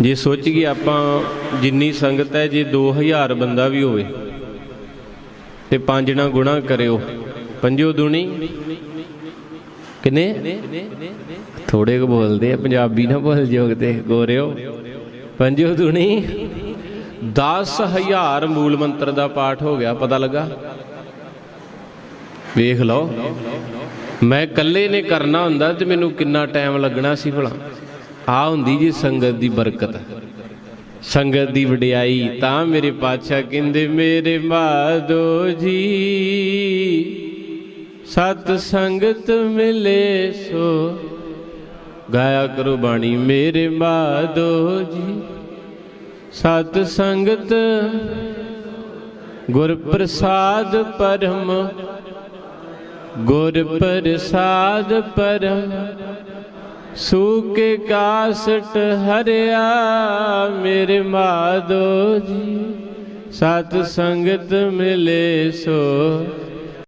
ਜੇ ਸੋਚ ਗਏ ਆਪਾਂ ਜਿੰਨੀ ਸੰਗਤ ਹੈ, ਜੇ 2000 ਬੰਦਾ ਵੀ ਹੋਵੇ ਤੇ ਪੰਜ ਨਾਲ ਗੁਣਾ ਕਰਿਓ। ਪੰਜੋ ਦੁਣੀ ਕਿੰਨੇ? ਥੋੜੇ ਕੁ ਬੋਲਦੇ ਆ, ਪੰਜਾਬੀ ਨਾ ਬੋਲ ਜਿਓ ਕਿਤੇ ਗੋਰਿਓ। ਪੰਜੋ ਦੁਣੀ 10000 ਮੂਲ ਮੰਤਰ ਦਾ ਪਾਠ ਹੋ ਗਿਆ, ਪਤਾ ਲੱਗਾ? ਵੇਖ ਲਓ। ਮੈਂ ਇਕੱਲੇ ਨੇ ਕਰਨਾ ਹੁੰਦਾ ਤੇ ਮੈਨੂੰ ਕਿੰਨਾ ਟਾਈਮ ਲੱਗਣਾ ਸੀ ਭਲਾ। ਆ ਹੁੰਦੀ ਜੀ ਸੰਗਤ ਦੀ ਬਰਕਤ। ਸੰਗਤ ਦੀ ਵਡਿਆਈ ਤਾਂ ਮੇਰੇ ਪਾਤਸ਼ਾਹ ਕਹਿੰਦੇ, ਮੇਰੇ ਮਾਧੋ ਜੀ, ਸਤ ਸੰਗਤ ਮਿਲੇ ਸੋ। ਗਾਇਆ ਕਰੋ ਬਾਣੀ, ਮੇਰੇ ਮਾਧੋ ਜੀ, ਸਤ ਸੰਗਤ ਗੁਰ ਪ੍ਰਸਾਦ ਪਰਮ, ਗੁਰ ਪ੍ਰਸਾਦ ਪਰਮ ਸੂਕੇ ਕਾਸਟ ਹਰਿਆ ਮੇਰੇ ਮਾਧੋ ਜੀ ਸਤ ਸੰਗਤ ਮਿਲੇ ਸੋ